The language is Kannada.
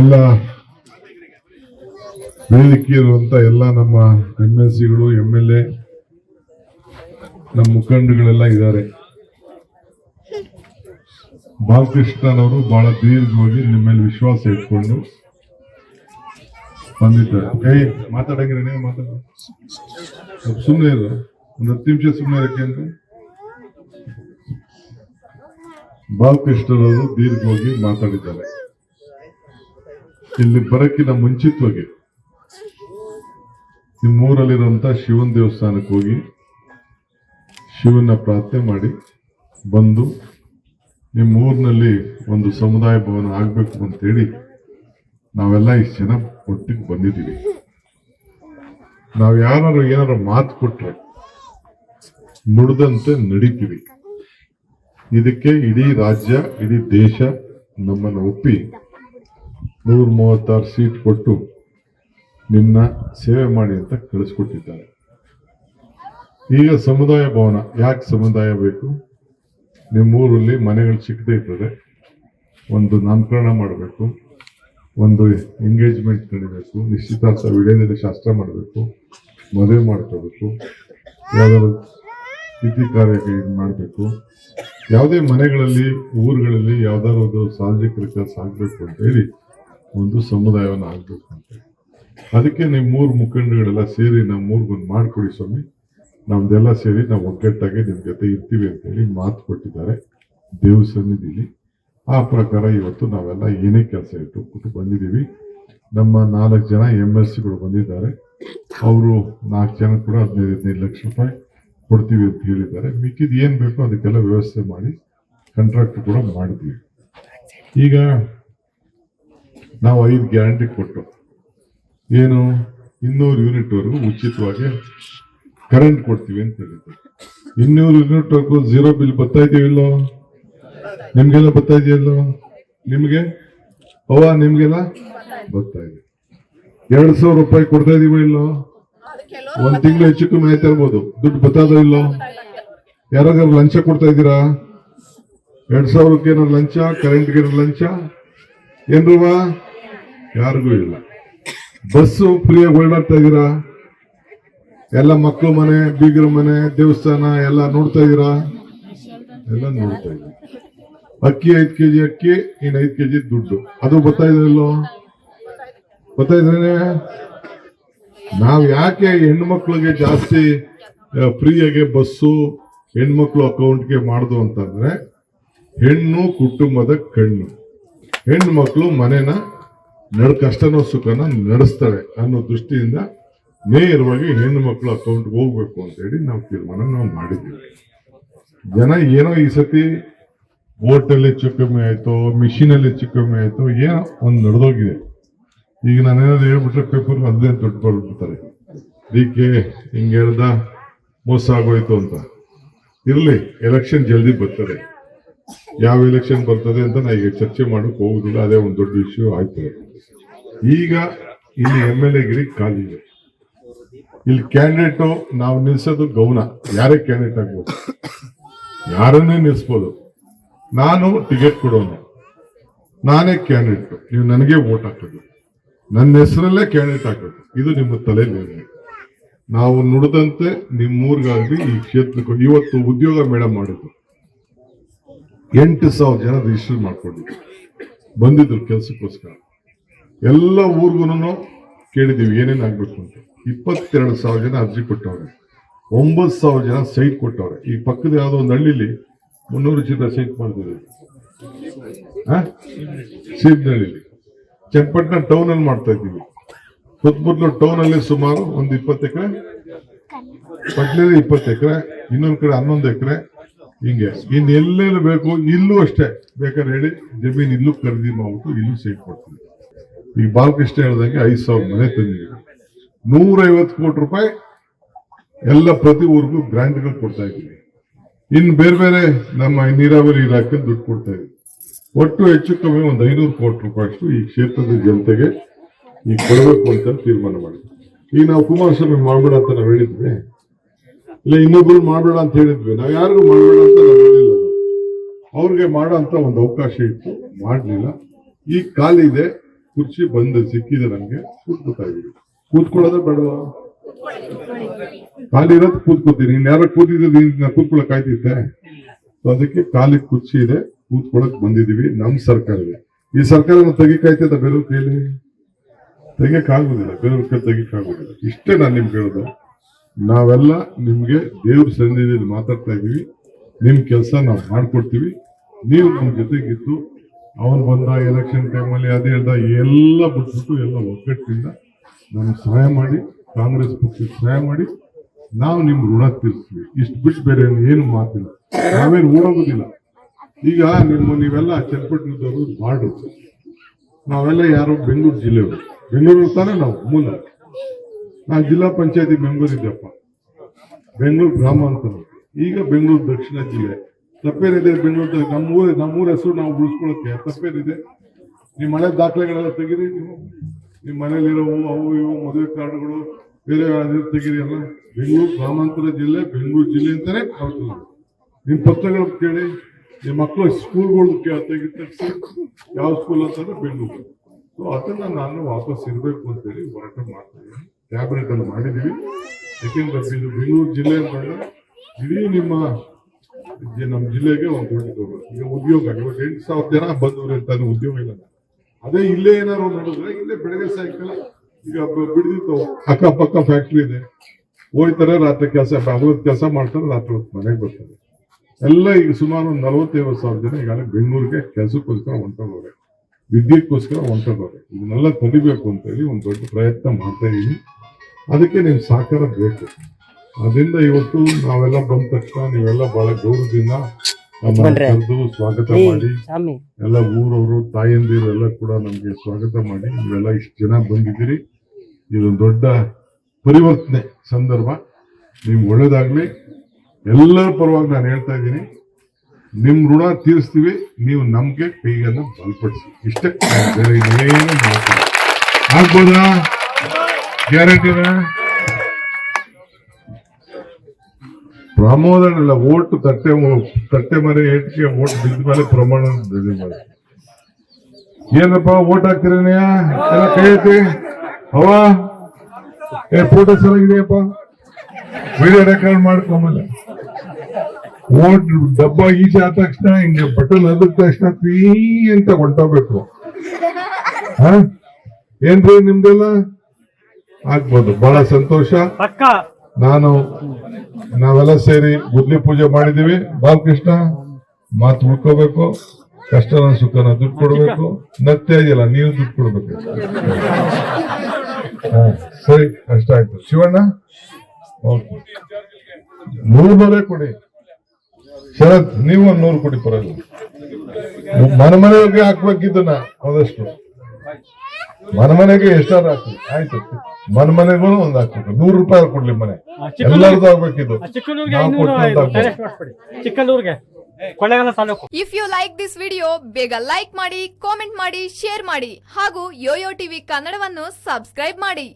ಎಲ್ಲ ವೇದಿಕೆ ಇರುವಂತ ಎಲ್ಲ ನಮ್ಮ ಎಂ ಎಲ್ ಸಿಗಳು ಎಂ ಎಲ್ ಎ ನಮ್ಮ ಮುಖಂಡಗಳೆಲ್ಲ ಇದ್ದಾರೆ. ಬಾಲಕೃಷ್ಣನವರು ಬಹಳ ದೀರ್ಘವಾಗಿ ನಿಮ್ಮ ಮೇಲೆ ವಿಶ್ವಾಸ ಇಟ್ಕೊಂಡು ಬಂದಿದ್ದಾರೆ. ಏಯ್ ಮಾತಾಡ ಸುಮ್ಮನೆ ಇರು. ಒಂದು ಹತ್ತು ನಿಮಿಷ ಸುಮ್ಮನೆ ಇರಕ್ಕೆ ಅಂತ. ಬಾಲಕೃಷ್ಣರವರು ದೀರ್ಘವಾಗಿ ಮಾತಾಡಿದ್ದಾರೆ. ಇಲ್ಲಿ ಬರಕ್ಕಿನ ಮುಂಚಿತವಾಗಿ. ನಿಮ್ಮೂರಲ್ಲಿರುವಂಥ ಶಿವನ ದೇವಸ್ಥಾನಕ್ಕೆ ಹೋಗಿ ಶಿವನ ಪ್ರಾರ್ಥನೆ ಮಾಡಿ ಬಂದು ನಿಮ್ಮ ಊರಿನಲ್ಲಿ ಒಂದು ಸಮುದಾಯ ಭವನ ಆಗ್ಬೇಕು ಅಂತೇಳಿ ನಾವೆಲ್ಲ ಇಷ್ಟು ಜನ ಒಟ್ಟಿಗೆ ಬಂದಿದ್ದೀವಿ. ನಾವು ಯಾರು ಏನಾರು ಮಾತು ಕೊಟ್ರೆ ಮುಡ್ದಂತೆ ನಡೀತೀವಿ. ಇದಕ್ಕೆ ಇಡೀ ರಾಜ್ಯ, ಇಡೀ ದೇಶ ನಮ್ಮನ್ನು ಒಪ್ಪಿ ನೂರ ಮೂವತ್ತಾರು ಸೀಟ್ ಕೊಟ್ಟು ನಿನ್ನ ಸೇವೆ ಮಾಡಿ ಅಂತ ಕಳಿಸ್ಕೊಟ್ಟಿದ್ದಾರೆ. ಈಗ ಸಮುದಾಯ ಭವನ, ಯಾಕೆ ಸಮುದಾಯ ಬೇಕು? ನಿಮ್ಮೂರಲ್ಲಿ ಮನೆಗಳು ಚಿಕ್ಕದೇ ಇರ್ತದೆ. ಒಂದು ನಾಮಕರಣ ಮಾಡಬೇಕು. ಒಂದು ಎಂಗೇಜ್ಮೆಂಟ್ ನಡಿಬೇಕು. ನಿಶ್ಚಿತಾರ್ಥ ವಿಡಿಯೋದಲ್ಲಿ ಶಾಸ್ತ್ರ ಮಾಡಬೇಕು. ಮದುವೆ ಮಾಡ್ಕೋಬೇಕು. ಯಾವ್ದಾದ್ರು ತಿಥಿ ಕಾರ್ಯಕ್ಕೆ ಮಾಡಬೇಕು. ಯಾವುದೇ ಮನೆಗಳಲ್ಲಿ, ಊರುಗಳಲ್ಲಿ ಯಾವ್ದಾದ್ರು ಒಂದು ಸಾರ್ವಜನಿಕರ ಕೆಲಸ ಆಗಬೇಕು ಅಂತ ಹೇಳಿ ಒಂದು ಸಮುದಾಯವನ್ನು ಆಗ್ಬೇಕು ಅಂತ ಅದಕ್ಕೆ ನಿಮ್ಮ ಮೂರು ಮುಖಂಡಗಳೆಲ್ಲ ಸೇರಿ ನಮ್ಮ ಮೂರ್ಗೊಂದು ಮಾಡ್ಕೊಡಿ ಸ್ವಾಮಿ. ನಮ್ದೆಲ್ಲ ಸೇರಿ ನಾವು ಒಗ್ಗಟ್ಟಾಗಿ ನಿಮ್ಮ ಜೊತೆ ಇರ್ತೀವಿ ಅಂತ ಹೇಳಿ ಮಾತು ಕೊಟ್ಟಿದ್ದಾರೆ. ದೇವ್ರ ಸನ್ನಿಧಿಲಿ. ಆ ಪ್ರಕಾರ ಇವತ್ತು ನಾವೆಲ್ಲ ಏನೇ ಕೆಲಸ ಇಟ್ಟು ಬಂದಿದ್ದೀವಿ. ನಮ್ಮ ನಾಲ್ಕು ಜನ ಎಂ ಎಲ್ ಸಿಗಳು ಬಂದಿದ್ದಾರೆ. ಅವರು ನಾಲ್ಕು ಜನ ಕೂಡ ಹದಿನೈದು ಹದಿನೈದು ಲಕ್ಷ ರೂಪಾಯಿ ಕೊಡ್ತೀವಿ ಅಂತ ಹೇಳಿದ್ದಾರೆ. ಮಿಕ್ಕಿದ ಏನು ಬೇಕೋ ಅದಕ್ಕೆಲ್ಲ ವ್ಯವಸ್ಥೆ ಮಾಡಿ ಕಾಂಟ್ರಾಕ್ಟ್ ಕೂಡ ಮಾಡಿದ್ವಿ ಈಗ ನಾವು ಐದು ಗ್ಯಾರಂಟಿ ಕೊಟ್ಟು ಏನು ಇನ್ನೂರು ಯೂನಿಟ್ ವರೆಗೂ ಉಚಿತವಾಗಿ ಕರೆಂಟ್ ಕೊಡ್ತೀವಿ ಅಂತ ಹೇಳಿದ್ರು. ಇನ್ನೂರು ಯೂನಿಟ್ ವರೆಗೂ ಝೀರೋ ಬಿಲ್ ಬರ್ತಾ ಇದೆಯೋ ನಿಮ್ಗೆಲ್ಲ ಬರ್ತಾ ನಿಮ್ಗೆ? ಅವ್ವ, ನಿಮ್ಗೆಲ್ಲ? ಬರ್ತಾ ಇದೆ. ಎರಡ್ ಸಾವಿರ ರೂಪಾಯಿ ಕೊಡ್ತಾ ಇದೀವೋ ಇಲ್ಲೋ? ಒಂದ್ ತಿಂಗಳು ಹೆಚ್ಚು ಕಮ್ಮಿ ಆಯ್ತಾ ಇರ್ಬೋದು. ದುಡ್ಡು ಬತ್ತಾದ ಇಲ್ಲೋ? ಯಾರಾದ್ರೂ ಲಂಚ ಕೊಡ್ತಾ ಇದ್ದೀರಾ? ಎರಡ್ ಸಾವಿರಕ್ಕೆ ಲಂಚ? ಕರೆಂಟ್ಗೆ ಏನಾದ್ರು ಲಂಚ? ಏನ್ರವ? ಯಾರಿಗೂ ಇಲ್ಲ. ಬಸ್ಸು ಫ್ರೀಯಾಗಿ ಓಡಾಡ್ತಾ ಇದ್ದೀರಾ ಎಲ್ಲ ಮಕ್ಕಳು ಮನೆ, ಬೀಗರ ಮನೆ, ದೇವಸ್ಥಾನ ಎಲ್ಲ ನೋಡ್ತಾ ಇದ್ದೀರಾ ಎಲ್ಲ ನೋಡ್ತಾ ಇದ್ದೀವಿ ಅಕ್ಕಿ ಐದ್ ಕೆಜಿ ಅಕ್ಕಿ ಇನ್ನು ಐದು ಕೆ ಕೆಜಿ ದುಡ್ಡು. ಅದು ಬರ್ತಾ ಇದ್ರಲ್ಲೋ ಬರ್ತಾ ಇದ್ರೆ ನಾವ್ ಯಾಕೆ ಹೆಣ್ಮಕ್ಳಿಗೆ ಜಾಸ್ತಿ ಫ್ರೀಯಾಗಿ ಬಸ್ಸು ಹೆಣ್ಮಕ್ಳು ಅಕೌಂಟ್ಗೆ ಮಾಡುದು ಅಂತಂದ್ರೆ, ಹೆಣ್ಣು ಕುಟುಂಬದ ಕಣ್ಣು. ಮಕ್ಕಳು ಮನೆನ ನಡ್ ಕಷ್ಟನೋ ಸುಖನ ನಡೆಸ್ತಾಳೆ ಅನ್ನೋ ದೃಷ್ಟಿಯಿಂದ ನೇರವಾಗಿ ಹೆಣ್ಣು ಮಕ್ಕಳು ಅಕೌಂಟ್ಗೆ ಹೋಗ್ಬೇಕು ಅಂತ ಹೇಳಿ ನಾವು ತೀರ್ಮಾನ ನಾವು ಮಾಡಿದ್ದೀವಿ. ಜನ ಏನೋ ಈ ಸತಿ ಓಟಲ್ಲಿ ಹೆಚ್ಚು ಕಮ್ಮಿ ಆಯ್ತು ಮಿಷಿನ್ ಅಲ್ಲಿ ಹೆಚ್ಚು ಕಮ್ಮಿ ಆಯ್ತು, ಏನೋ ಒಂದು ನಡೆದೋಗಿದೆ. ಈಗ ನಾನೇನಾದ್ರು ಹೇಳ್ಬಿಟ್ರೆ ಪೇಪರ್ ಅದೇ ದುಡ್ಡು ಬರ್ಬಿಡ್ತಾರೆ. ಕೆ ಹಿಂಗೆ ಹೇಳ್ದ, ಮೋಸ ಆಗೋಯ್ತು ಅಂತ. ಇರಲಿ ಎಲೆಕ್ಷನ್ ಜಲ್ದಿ ಬರ್ತದೆ. ಯಾವ ಎಲೆಕ್ಷನ್ ಬರ್ತದೆ ಅಂತ ನಾ ಈಗ ಚರ್ಚೆ ಮಾಡೋಕೆ ಹೋಗುದಿಲ್ಲ, ಅದೇ ಒಂದು ದೊಡ್ಡ ಇಶ್ಯೂ ಆಯ್ತದೆ ಈಗ ಇಲ್ಲಿ ಎಂ ಎಲ್ ಎಗಿರಿ ಖಾಲಿ ಇದೆ. ಇಲ್ಲಿ ಕ್ಯಾಂಡಿಡೇಟು ನಾವು ನಿಲ್ಸೋದು ಗೌನ ಯಾರೇ ಕ್ಯಾಂಡಿಡೇಟ್ ಆಗ್ಬೋದು. ಯಾರನ್ನೇ ನಿಲ್ಸ್ಬೋದು. ನಾನು ಟಿಕೆಟ್ ಕೊಡೋನು. ನಾನೇ ಕ್ಯಾಂಡಿಡೇಟ್ ನೀವು ನನಗೆ ವೋಟ್ ಹಾಕೋದು. ನನ್ನ ಹೆಸರಲ್ಲೇ ಕ್ಯಾಂಡಿಡೇಟ್ ಹಾಕೋದು. ಇದು ನಿಮ್ಮ ತಲೆಯಲ್ಲಿ ನಾವು ನುಡಿದಂತೆ ನಿಮ್ಮೂರ್ಗಾಗಿ ಈ ಕ್ಷೇತ್ರಕ್ಕೆ ಇವತ್ತು ಉದ್ಯೋಗ ಮೇಳ ಮಾಡಿದ್ದು. ಎಂಟು ಸಾವಿರ ಜನ ರಿಜಿಸ್ಟರ್ ಮಾಡ್ಕೊಂಡಿದ್ರು. ಬಂದಿದ್ರು ಕೆಲಸಕ್ಕೋಸ್ಕರ. ಎಲ್ಲ ಊರ್ಗೂ ಕೇಳಿದ್ದೀವಿ, ಏನೇನು ಆಗ್ಬೇಕು ಅಂತ. ಇಪ್ಪತ್ತೆರಡು ಸಾವಿರ ಜನ ಅರ್ಜಿ ಕೊಟ್ಟವ್ರೆ. ಒಂಬತ್ತು ಸಾವಿರ ಜನ ಸೈಟ್ ಕೊಟ್ಟವ್ರೆ. ಈ ಪಕ್ಕದ ಯಾವುದೋ ಒಂದು ಹಳ್ಳಿಲಿ ಮುನ್ನೂರು ಚಿತ್ರ ಸೈಟ್ ಮಾಡ್ತಿದ್ದೀವಿ ಸೀಬ್ನಹಳ್ಳಿಲಿ ಚನ್ನಪಟ್ಟಣ ಟೌನ್ ಅಲ್ಲಿ ಮಾಡ್ತಾ ಇದ್ದೀವಿ. ಸುತ್ತಮುತ್ತಲು ಟೌನ್ ಅಲ್ಲಿ ಸುಮಾರು ಒಂದು ಇಪ್ಪತ್ತು ಎಕರೆ ಪಟ್ಲೇಲಿ ಇಪ್ಪತ್ತು ಎಕರೆ, ಇನ್ನೊಂದು ಕಡೆ ಹನ್ನೊಂದು ಎಕರೆ ಹಿಂಗೆ. ಇನ್ನು ಎಲ್ಲೆಲ್ಲಿ ಬೇಕು, ಇಲ್ಲೂ ಅಷ್ಟೇ. ಬೇಕಾದ್ರೆ ಹೇಳಿ, ಜಮೀನು ಇಲ್ಲೂ ಖರೀದಿ ಮಾಡ್ಬಿಟ್ಟು ಇಲ್ಲೂ ಸೈಟ್ ಕೊಡ್ತೀವಿ. ಈಗ ಬಾಲಕೃಷ್ಣ ಹೇಳ್ದಂಗೆ ಐದು ಸಾವಿರ ಮನೆ ತಂದಿದ್ದೀವಿ ನೂರೈವತ್ತು ಕೋಟಿ ರೂಪಾಯಿ ಎಲ್ಲ ಪ್ರತಿ ಊರಿಗೂ ಗ್ರಾಂಟ್ಗಳು ಕೊಡ್ತಾ ಇದ್ದೀವಿ ಇನ್ನು ಬೇರೆ ಬೇರೆ ನಮ್ಮ ನೀರಾವರಿ ಇಲಾಖೆ ದುಡ್ಡು ಕೊಡ್ತಾ ಇದ್ದೀವಿ ಒಟ್ಟು ಹೆಚ್ಚು ಕಮ್ಮಿ ಒಂದು ಐನೂರು ಕೋಟಿ ರೂಪಾಯಿಷ್ಟು ಈ ಕ್ಷೇತ್ರದ ಜನತೆಗೆ ಈ ಕೊಡಬೇಕು ಅಂತ ತೀರ್ಮಾನ ಮಾಡಿದ್ವಿ. ಈಗ ನಾವು ಕುಮಾರಸ್ವಾಮಿ ಮಾಡಬೇಡ ಅಂತ ನಾವು ಹೇಳಿದ್ವಿ. ಇಲ್ಲ, ಇನ್ನೊಬ್ರು ಮಾಡಬೇಡ ಅಂತ ಹೇಳಿದ್ವಿ. ನಾವು ಯಾರಿಗೂ ಮಾಡ್ಬೇಡ ಅಂತ ನಾವು ಹೇಳಿಲ್ಲ. ಅವ್ರಿಗೆ ಮಾಡೋ ಅಂತ ಒಂದು ಅವಕಾಶ ಇತ್ತು. ಮಾಡಲಿಲ್ಲ. ಈಗ ಖಾಲಿ ಇದೆ. ಕುರ್ಚಿ ಬಂದು ಸಿಕ್ಕಿದೆ ನಮ್ಗೆ ಕೂತ್ಕೊತಾ ಇದೀವಿ ಕೂತ್ಕೊಳ್ಳೋದೇ ಬೇಡವಾ? ಖಾಲಿ ಇರೋದು ಕೂತ್ಕೋತೀನಿ ಇನ್ ಯಾರೋ ಕೂತಿದ್ದು ಕೂತ್ಕೊಳ್ಳಕ್ ಆಯ್ತಿತ್ತೆ? ಸೊ ಅದಕ್ಕೆ ಖಾಲಿ ಕುರ್ಚಿ ಇದೆ, ಕೂತ್ಕೊಳಕ್ ಬಂದಿದೀವಿ ನಮ್ ಸರ್ಕಾರ ಇದೆ ಈ ಸರ್ಕಾರನ ತೆಗಿಕಾಯ್ತದ ಬೇರೆಯವ್ರ ಕೈಲಿ? ತೆಗಿಯಕ್ಕಾಗೋದಿಲ್ಲ ಬೇರೆಯವ್ರ ಕೈ ತೆಗಿಯಕ್ಕಾಗೋದಿಲ್ಲ ಇಷ್ಟೇ ನಾನು ನಿಮ್ಗೆ ಹೇಳೋದು. ನಾವೆಲ್ಲ ನಿಮ್ಗೆ ದೇವ್ರ ಸನ್ನಿಧಿಯಲ್ಲಿ ಮಾತಾಡ್ತಾ ಇದೀವಿ ನಿಮ್ ಕೆಲಸ ನಾವು ಮಾಡ್ಕೊಡ್ತೀವಿ. ನೀವು ನಮ್ಮ ಜೊತೆಗಿದ್ದು ಅವನು ಬಂದ ಎಲೆಕ್ಷನ್ ಟೈಮಲ್ಲಿ ಅದೇ ಹೇಳ್ದ, ಎಲ್ಲ ಬಿಟ್ಬಿಟ್ಟು ಎಲ್ಲ ಒಗ್ಗಟ್ಟಿಂದ ನಮ್ಗೆ ಸಹಾಯ ಮಾಡಿ, ಕಾಂಗ್ರೆಸ್ ಪಕ್ಷಕ್ಕೆ ಸಹಾಯ ಮಾಡಿ, ನಾವು ನಿಮ್ಮ ಋಣ ತೀರಿಸ್ತೀವಿ. ಇಷ್ಟು ಬಿಟ್ಟು ಬೇರೆ ಏನು ಮಾತಿಲ್ಲ. ನಾವೇನು ಓಡೋಗೋದಿಲ್ಲ ಈಗ ನಿಮ್ಮ ನೀವೆಲ್ಲ ಚನ್ನಪಟ್ಟಣದವರು ಮಾಡ್ರು ನಾವೆಲ್ಲ ಯಾರು ಬೆಂಗಳೂರು ಜಿಲ್ಲೆಯವರು ಬೆಂಗಳೂರು ತಾನೇ ನಾವು, ಮೂಲ. ನಾನು ಜಿಲ್ಲಾ ಪಂಚಾಯತಿ ಮೆಂಬರ್ ಇದ್ದಪ್ಪ ಬೆಂಗಳೂರು ಗ್ರಾಮಾಂತರ. ಈಗ ಬೆಂಗಳೂರು ದಕ್ಷಿಣ ಜಿಲ್ಲೆ. ತಪ್ಪೇನಿದೆ ಬೆಂಗಳೂರು ನಮ್ಮೂರ ನಮ್ಮೂರ ಹೆಸರು ನಾವು ಉಳಿಸ್ಕೊಳಕ್ಕೆ ತಪ್ಪೇನಿದೆ. ನಿಮ್ಮ ಮನೆ ದಾಖಲೆಗಳೆಲ್ಲ ತೆಗೀರಿ ನೀವು. ನಿಮ್ಮ ಮನೇಲಿರೋ ಅವು ಇವು, ಮದುವೆ ಕಾರ್ಡ್ಗಳು, ಬೇರೆ ತೆಗೀರಿ ಎಲ್ಲ. ಬೆಂಗಳೂರು ಗ್ರಾಮಾಂತರ ಜಿಲ್ಲೆ, ಬೆಂಗಳೂರು ಜಿಲ್ಲೆ ಅಂತಾನೆ ಕಳ್ಕೊಳ್ಳೋದು ನಿಮ್ಮ ಪತ್ರಗಳು ಕೇಳಿ, ನಿಮ್ಮ ಮಕ್ಕಳು ಸ್ಕೂಲ್ಗಳು ತೆಗಿ ತೆಗ್ಸಿ ಯಾವ ಸ್ಕೂಲ್ ಅಂತಂದ್ರೆ ಬೆಂಗಳೂರು. ಸೊ ಅದನ್ನ ನಾನು ವಾಪಸ್ ಇರಬೇಕು ಅಂತೇಳಿ ಹೋರಾಟ ಮಾಡ್ತೀನಿ ಕ್ಯಾಬಿನೆಟ್ ಅನ್ನು ಮಾಡಿದೀವಿ ಯಾಕೆಂದ್ರೆ ಇದು ಬೆಂಗಳೂರು ಜಿಲ್ಲೆ ಅಂತಂದ್ರೆ, ಇಡೀ ನಿಮ್ಮ ಜಿ- ನಮ್ಮ ಜಿಲ್ಲೆಗೆ ಒಂದು ದೊಡ್ಡ. ಈಗ ಉದ್ಯೋಗ ಇವತ್ತು ಎಂಟು ಸಾವಿರ ಜನ ಬಂದವರು ಅಂತ ಉದ್ಯೋಗ ಇಲ್ಲ. ಅದೇ ಇಲ್ಲೇ ಏನಾದ್ರು ನೋಡಿದ್ರೆ ಇಲ್ಲೇ ಬೆಳಗ್ಗೆ ಸಾಯಂಕಾಲ ಈಗ ಬಿಡಿದಿತ್ತು. ಅಕ್ಕಪಕ್ಕ ಫ್ಯಾಕ್ಟ್ರಿ ಇದೆ. ಹೋಯ್ತಾರೆ, ರಾತ್ರಿ ಕೆಲಸ ಹಗಲೊತ್ತು ಕೆಲಸ ಮಾಡ್ತಾರೆ, ರಾತ್ರಿ ಹೊತ್ತು ಮನೆಗೆ ಬರ್ತಾರೆ. ಎಲ್ಲ ಈಗ ಸುಮಾರು ಒಂದು ನಲವತ್ತೈವತ್ತು ಸಾವಿರ ಜನ ಈಗಾಗಲೇ ಬೆಂಗಳೂರಿಗೆ ಕೆಲಸಕ್ಕೋಸ್ಕರ ಹೊಂಟೋಗವ್ರೆ ವಿದ್ಯುತ್ಗೋಸ್ಕರ ಹೊಂಟೋಗವ್ರೆ ಇದನ್ನೆಲ್ಲ ತಡಿಬೇಕು ಅಂತ ಹೇಳಿ ಒಂದು ದೊಡ್ಡ ಪ್ರಯತ್ನ ಮಾಡ್ತಾ ಇದೀನಿ. ಅದಕ್ಕೆ ನಿಮ್ ಸಹಕಾರ ಬೇಕು. ಅದರಿಂದ ಇವತ್ತು ನಾವೆಲ್ಲ ಬಂದ ತಕ್ಷಣ ನೀವೆಲ್ಲ ಬಹಳ ಗೌರವದಿಂದ ಕರೆದು ಸ್ವಾಗತ ಮಾಡಿ. ಎಲ್ಲ ಊರವರು ತಾಯಂದಿರು ಎಲ್ಲ ಕೂಡ ನಮ್ಗೆ ಸ್ವಾಗತ ಮಾಡಿ. ನೀವೆಲ್ಲ ಇಷ್ಟು ಜನ ಬಂದಿದ್ದೀರಿ. ಇದೊಂದು ದೊಡ್ಡ ಪರಿವರ್ತನೆ ಸಂದರ್ಭ. ನಿಮ್ಗೆ ಒಳ್ಳೇದಾಗ್ಲಿ. ಎಲ್ಲರ ಪರವಾಗಿ ನಾನು ಹೇಳ್ತಾ ಇದ್ದೀನಿ. ನಿಮ್ ಋಣ ತೀರಿಸ್ತೀವಿ. ನೀವು ನಮ್ಗೆ ಕೈಗನ್ನ ಬಲಪಡಿಸಿ. ಇಷ್ಟೇ. ಬೇರೆ ಏನು ಮಾಡ್ತೀನಿ ಆಗ್ಬೋದಾ? ಗ್ಯಾರಂಟಿನಾ? ಪ್ರಮೋದನ ಇಲ್ಲ ಓಟ್ ತಟ್ಟೆ ತಟ್ಟೆ ಮರೆ ಏಟಿಗೆ ಓಟ್ ಬಿದ್ದ ಮೇಲೆ ಪ್ರಮಾಣ ಏನಪ್ಪ ಓಟ್ ಹಾಕ್ತಿರೇನ ಎಲ್ಲ ಕೈ ಅವ ಏ ಫೋಟೋ ಚೆನ್ನಾಗಿದೆಯಪ್ಪ ವಿಡಿಯೋ ರೆಕಾರ್ಡ್ ಮಾಡ್ಕೊಂಬಲ್ಲ ಓಟ್ ಡಬ್ಬ ಈಚೆ ಆದ ತಕ್ಷಣ, ಹಿಂಗೆ ಬಟನ್ ಅದ ತಕ್ಷಣ ಫ್ರೀ ಅಂತ ಹೊಂಟೋಗ್ಬೇಕು. ಏನ್ರಿ ನಿಮ್ದೆಲ್ಲ? ಆಗ್ಬೋದು, ಬಹಳ ಸಂತೋಷ. ನಾನು, ನಾವೆಲ್ಲ ಸೇರಿ ಗುದ್ಲಿ ಪೂಜೆ ಮಾಡಿದೀವಿ ಬಾಲಕೃಷ್ಣ, ಮಾತು ಉಳ್ಕೋಬೇಕು. ಕಷ್ಟನ ಸುಖನ ದುಡ್ಡು ಕೊಡಬೇಕು. ನತ್ತೆ ಇದೆಯಲ್ಲ, ನೀವು ದುಡ್ಡು ಕೊಡ್ಬೇಕು. ಸರಿ, ಅಷ್ಟ ಆಯ್ತು. ಶಿವಣ್ಣ? ನೂರು ಬರೇ ಕೊಡಿ. ಶರತ್, ನೀವು ಒಂದು ನೂರು ಕೊಡಿ ಪರವಾಗಿಲ್ಲ. ಮನೆ ಮನೆಯವ್ರಿಗೆ ಹಾಕ್ಬೇಕಿದ್ದನ್ನ ಆದಷ್ಟು. ಮನೆ ಮನೆಗೆ ಎಷ್ಟಾದ್ರು ಹಾಕ್ತದೆ ಆಯ್ತು. ಮನೆ ಮನೆಗೂ ಒಂದ್ ಹಾಕ್ಬೇಕು ನೂರು ರೂಪಾಯಿ ಕೊಡ್ಲಿ ಮನೆ. ಎಲ್ಲರದು ಆಗ್ಬೇಕಿದ್ದು Kollegal if you like this video ಬೇಗ ಲೈಕ್ ಮಾಡಿ ಕಾಮೆಂಟ್ ಮಾಡಿ ಶೇರ್ ಮಾಡಿ ಹಾಗೂ ಯೋಯೋ ಟಿವಿ ಕನ್ನಡವನ್ನು ಸಬ್ಸ್ಕ್ರೈಬ್ ಮಾಡಿ.